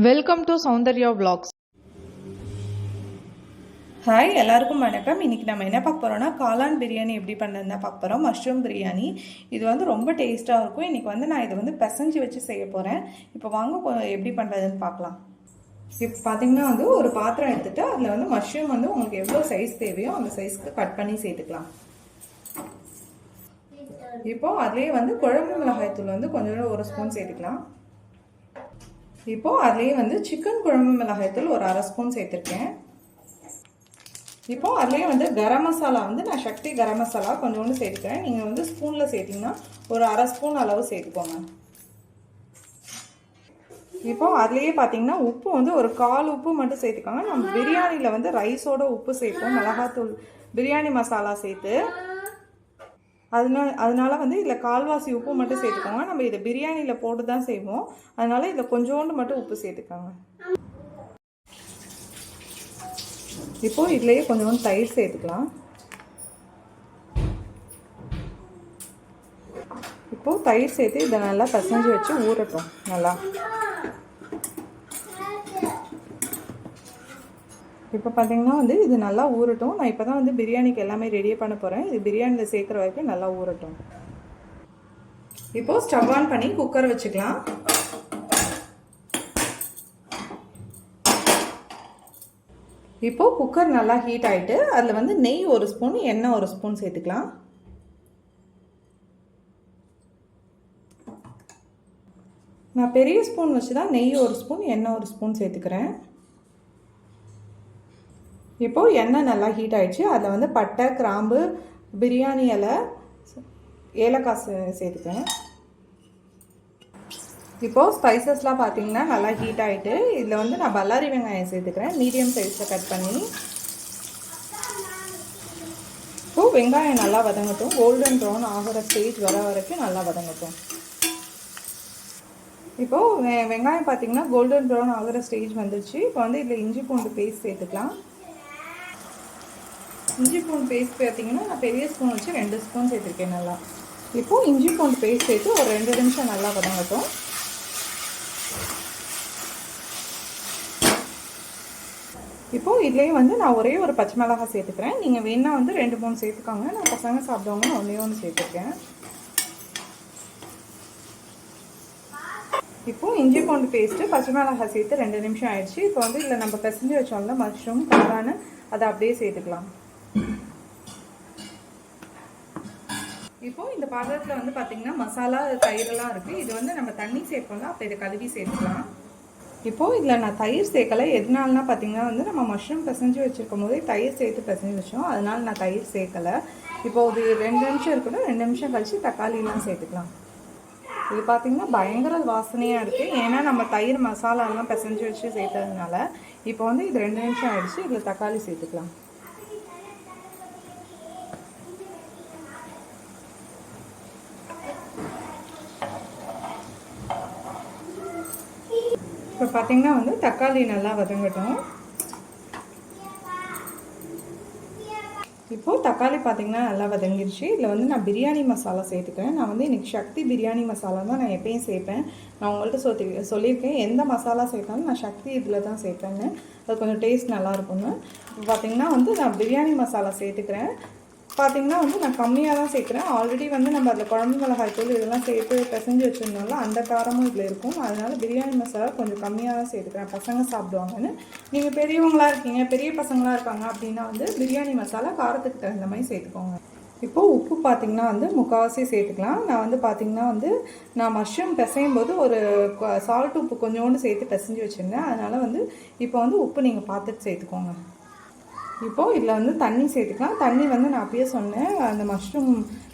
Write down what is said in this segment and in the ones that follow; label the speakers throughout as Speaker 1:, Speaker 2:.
Speaker 1: Welcome to Soundarya vlogs.
Speaker 2: Hi எல்லாருக்கும் வணக்கம். இன்றைக்கி நம்ம என்ன பார்க்க போகிறோம்னா காளான் பிரியாணி எப்படி பண்ணுறதுனா பார்க்க போகிறோம் மஷ்ரூம் பிரியாணி. இது வந்து ரொம்ப டேஸ்ட்டாக இருக்கும். இன்றைக்கி வந்து நான் இதை வந்து பிசைஞ்சு வச்சு செய்ய போகிறேன் இப்போ வாங்க எப்படி பண்ணுறதுன்னு பார்க்கலாம். இப்போ பார்த்தீங்கன்னா வந்து ஒரு பாத்திரம் எடுத்துகிட்டு அதில் வந்து மஷ்ரூம் வந்து உங்களுக்கு எவ்வளோ சைஸ் தேவையோ அந்த சைஸ்க்கு கட் பண்ணி சேர்த்துக்கலாம். இப்போது அதுலேயே வந்து குழம்பு மிளகாய் தூள் வந்து கொஞ்சம் ஒரு ஸ்பூன் சேர்த்துக்கலாம். இப்போது அதுலேயே வந்து சிக்கன் குழம்பு மிளகாயத்தூள் ஒரு அரை ஸ்பூன் சேர்த்துருக்கேன். இப்போது அதுலேயே வந்து கரம் மசாலா வந்து நான் சக்தி கரம் மசாலா கொஞ்சோண்டு சேர்த்துக்கிறேன். நீங்கள் வந்து ஸ்பூனில் சேர்த்திங்கன்னா ஒரு அரை ஸ்பூன் அளவு சேர்த்துக்கோங்க. இப்போது அதுலேயே பார்த்தீங்கன்னா உப்பு வந்து ஒரு கால் உப்பு மட்டும் சேர்த்துக்கோங்க. நம்ம பிரியாணியில் வந்து ரைஸோட உப்பு சேர்ப்போம். மிளகாத்தூள் பிரியாணி மசாலா சேர்த்து. அதனால அதனால் வந்து இதில் கால்வாசி உப்பு மட்டும் சேர்த்துக்கோங்க. நம்ம இதை பிரியாணியில் போட்டு தான் செய்வோம். அதனால் இதில் கொஞ்சோண்டு மட்டும் உப்பு சேர்த்துக்கோங்க. இப்போ இதுலேயே கொஞ்சோண்டு தயிர் சேர்த்துக்கலாம். இப்போது தயிர் சேர்த்து இதை நல்லா பிசைஞ்சு வச்சு ஊறட்டும். நல்லா. இப்போ பார்த்தீங்கன்னா வந்து இது நல்லா ஊறட்டும். நான் இப்போ தான் வந்து பிரியாணிக்கு எல்லாமே ரெடியே பண்ண போகிறேன் இது பிரியாணியில் சேர்க்குற வரைக்கும் நல்லா ஊறட்டும். இப்போது ஸ்டவ் ஆன் பண்ணி குக்கர் வச்சுக்கலாம். இப்போது குக்கர் நல்லா ஹீட் ஆகிட்டு அதில் வந்து நெய் ஒரு ஸ்பூன் எண்ணெய் ஒரு ஸ்பூன் சேர்த்துக்கலாம். நான் பெரிய ஸ்பூன் வச்சு தான் நெய் ஒரு ஸ்பூன் எண்ணெய் ஒரு ஸ்பூன் சேர்த்துக்கிறேன். இப்போது எண்ணெய் நல்லா ஹீட் ஆகிடுச்சு அதில் வந்து பட்டை கிராம்பு பிரியாணி இலை ஏலக்காய் சே- சேர்த்துக்கிறேன் இப்போது ஸ்பைசஸ்லாம் பார்த்தீங்கன்னா நல்லா ஹீட் ஆகிட்டு இதில் வந்து நான் பல்லாரி வெங்காயம் சேர்த்துக்கிறேன். மீடியம் சைஸில் கட் பண்ணி. இப்போது வெங்காயம் நல்லா வதங்கட்டும். கோல்டன் ப்ரௌன் ஆகிற ஸ்டேஜ் வர வரைக்கும் நல்லா வதங்கட்டும். இப்போது வெ வெங்காயம் பார்த்தீங்கன்னா கோல்டன் ப்ரௌன் ஆகிற ஸ்டேஜ் வந்துருச்சு. இப்போ வந்து இதில் இஞ்சி பூண்டு பேஸ்ட் சேர்த்துக்கலாம். இஞ்சி பூண்டு பேஸ்ட் பார்த்தீங்கன்னா நான் பெரிய ஸ்பூன் வச்சு ரெண்டு ஸ்பூன் சேர்த்துருக்கேன் நல்லா. இப்போது இஞ்சி பூண்டு பேஸ்ட் சேர்த்து ஒரு ரெண்டு நிமிஷம் நல்லா வதங்கட்டும். இப்போது இதுலேயே வந்து நான் ஒரே ஒரு பச்சை மிளகாய் சேர்த்துக்கிறேன். நீங்கள் வேணால் வந்து ரெண்டு மூணு சேர்த்துக்கோங்க. நான் பசங்க சாப்பிடுவாங்க நான் ஒன்றே ஒன்று சேர்த்துருக்கேன் இப்போது இஞ்சி பூண்டு பேஸ்ட்டு பச்சை மிளகாய் சேர்த்து ரெண்டு நிமிஷம் ஆயிடுச்சு. இப்போ வந்து இதில் நம்ம பிசைஞ்சு வச்சோம்ல மஷ்ரூம் காளான்னு அதை அப்படியே சேர்த்துக்கலாம். இப்போ இந்த பாத்திரத்தில் வந்து பார்த்தீங்கன்னா மசாலா தயிரெல்லாம் இருக்குது இது வந்து நம்ம தண்ணி சேர்ப்போம்ல அப்போ இதை கழுவி சேர்த்துக்கலாம். இப்போது இதில் நான் தயிர் சேர்க்கலை. எதனாலனா பார்த்தீங்கன்னா வந்து நம்ம மஷ்ரூம் பிசைஞ்சு வச்சுருக்கும் போதே தயிர் சேர்த்து பிசைஞ்சு வச்சோம். அதனால நான் தயிர் சேர்க்கலை. இப்போ இது ரெண்டு நிமிஷம் இருக்கணும் ரெண்டு நிமிஷம் கழிச்சு தக்காளிலாம் சேர்த்துக்கலாம். இது பார்த்திங்கன்னா பயங்கர வாசனையாக இருக்குது ஏன்னா நம்ம தயிர் மசாலாலாம் பிசைஞ்சு வச்சு சேர்த்ததுனால இப்போ வந்து இது ரெண்டு நிமிஷம் ஆயிடுச்சு. இதில் தக்காளி சேர்த்துக்கலாம். இப்போ பார்த்தீங்கன்னா வந்து தக்காளி நல்லா வதங்கட்டும். இப்போது தக்காளி பார்த்திங்கன்னா நல்லா வதங்கிருச்சு. இதில் வந்து நான் பிரியாணி மசாலா சேர்த்துக்கிறேன். நான் வந்து இன்றைக்கி சக்தி பிரியாணி மசாலா தான் நான் எப்பயும் சேர்ப்பேன். நான் உங்கள்கிட்ட சொல்லி சொல்லியிருக்கேன். எந்த மசாலா சேர்த்தாலும் நான் சக்தி இதில் தான் சேர்ப்பேன்னு. அது கொஞ்சம் டேஸ்ட் நல்லாயிருக்கும்னு இப்போ பார்த்தீங்கன்னா வந்து நான் பிரியாணி மசாலா சேர்த்துக்கிறேன். பார்த்தீங்கன்னா வந்து நான் கம்மியாக தான் சேர்க்குறேன். ஆல்ரெடி வந்து நம்ம அதில் குழம்பு மிளகாய் தூள் இதெல்லாம் சேர்த்து பிசைஞ்சு வச்சுருந்தோம்ல அந்த காரமும் இதில் இருக்கும். அதனால் பிரியாணி மசாலா கொஞ்சம் கம்மியாக தான் சேர்த்துக்கிறேன். பசங்க சாப்பிடுவாங்கன்னு. நீங்கள் பெரியவங்களா இருக்கீங்க பெரிய பசங்களாக இருக்காங்க அப்படின்னா வந்து பிரியாணி மசாலா காரத்துக்கு தகுந்த மாதிரி சேர்த்துக்கோங்க. இப்போது உப்பு பார்த்தீங்கன்னா வந்து முக்கால்வாசி சேர்த்துக்கலாம். நான் வந்து பார்த்திங்கன்னா வந்து நான் மஷ்ரூம் பிசையும் போது ஒரு சால்ட் உப்பு கொஞ்சோண்டு சேர்த்து பிசைஞ்சு வச்சுருந்தேன். அதனால் வந்து இப்போ வந்து உப்பு நீங்கள் பார்த்துட்டு சேர்த்துக்கோங்க. இப்போது இதில் வந்து தண்ணி சேர்த்துக்கலாம். தண்ணி வந்து நான் அப்பயே சொன்னேன். அந்த மஷ்ரூம்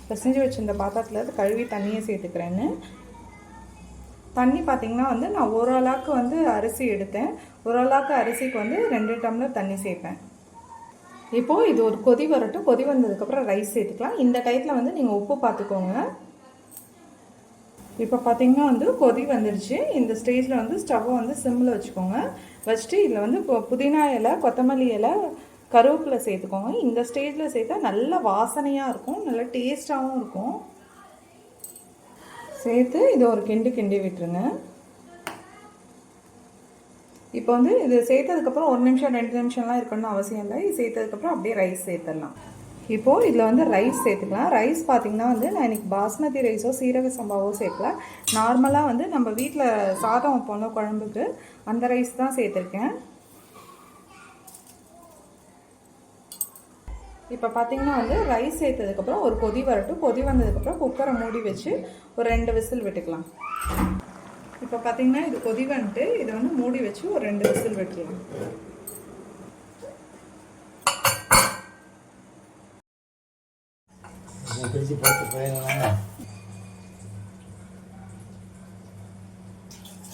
Speaker 2: பிசைஞ்சு வச்சுருந்த பாத்திரத்தில் கழுவி தண்ணியை சேர்த்துக்கிறேன்னு. தண்ணி பார்த்திங்கன்னா வந்து நான் ஒரு ஆளாக்கு வந்து அரிசி எடுத்தேன். ஒரு ஆளாக்கு அரிசிக்கு வந்து ரெண்டு டம்ளர் தண்ணி சேர்ப்பேன். இப்போது இது ஒரு கொதி வரட்டும். கொதி வந்ததுக்கப்புறம் ரைஸ் சேர்த்துக்கலாம். இந்த டயத்தில் வந்து நீங்கள் உப்பு பார்த்துக்கோங்க இப்போ பார்த்திங்கன்னா வந்து கொதி வந்துடுச்சு இந்த ஸ்டேஜில் வந்து ஸ்டவ்வை வந்து சிம்மில் வச்சுக்கோங்க. வச்சுட்டு இதில் வந்து இப்போ புதினா இலை கொத்தமல்லி இலை கருவேப்பிலை சேர்த்துக்கோங்க. இந்த ஸ்டேஜில் சேர்த்தா நல்ல வாசனையாக இருக்கும் நல்ல டேஸ்ட்டாகவும் இருக்கும். சேர்த்து இதை ஒரு கிண்டு கிண்டி விட்டுருங்க. இப்போ வந்து இது சேர்த்ததுக்கப்புறம் ஒரு நிமிஷம் ரெண்டு நிமிஷம்லாம் இருக்கணும்னு அவசியம் இல்லை. இது சேர்த்ததுக்கப்புறம் அப்படியே ரைஸ் சேர்த்துடலாம். இப்போது இதில் வந்து ரைஸ் சேர்த்துக்கலாம். ரைஸ் பார்த்திங்கன்னா வந்து நான் இன்றைக்கி பாஸ்மதி ரைஸோ சீரக சம்பாவோ சேர்க்கல. நார்மலாக வந்து நம்ம வீட்டில் சாதம் வைப்போம்ல குழம்புக்கு அந்த ரைஸ் தான் சேர்த்துருக்கேன். இப்போ பார்த்தீங்கன்னா வந்து ரைஸ் சேர்த்ததுக்கப்புறம் ஒரு கொதி வரட்டும். கொதி வந்ததுக்கப்புறம் குக்கரை மூடி வச்சு ஒரு ரெண்டு விசில் விட்டுக்கலாம். இப்போ பார்த்தீங்கன்னா இது கொதி வந்துட்டு இதை வந்து மூடி வச்சு ஒரு ரெண்டு விசில்
Speaker 3: போயிடலாம்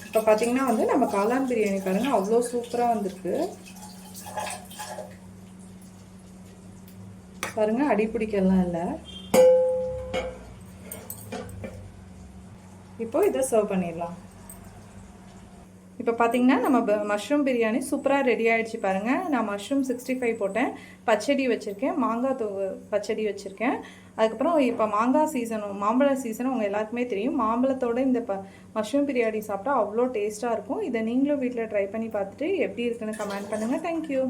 Speaker 2: இப்போ பார்த்தீங்கன்னா வந்து நம்ம காளான் பிரியாணி பாருங்க அவ்வளோ சூப்பராக வந்திருக்கு. பாருங்க அடி பிடிக்கலாம் இல்லை. இப்போ இதை சர்வ் பண்ணிடலாம். இப்போ பார்த்தீங்கன்னா நம்ம மஷ்ரூம் பிரியாணி சூப்பராக ரெடி ஆகிடுச்சு பாருங்கள் நான் மஷ்ரூம் சிக்ஸ்டி ஃபைவ் போட்டேன். பச்சடி வச்சுருக்கேன். மாங்காய் தூ பச்சடி வச்சுருக்கேன். அதுக்கப்புறம் இப்போ மாங்காய் சீசனும் மாம்பழ சீசனும் உங்கள் எல்லாருக்குமே தெரியும். மாம்பழத்தோட இந்த ப மஷ்ரூம் பிரியாணி சாப்பிட்டா அவ்வளோ டேஸ்ட்டாக இருக்கும். இதை நீங்களும் வீட்டில் ட்ரை பண்ணி பார்த்துட்டு எப்படி இருக்குன்னு கமெண்ட் பண்ணுங்கள் தேங்க்யூ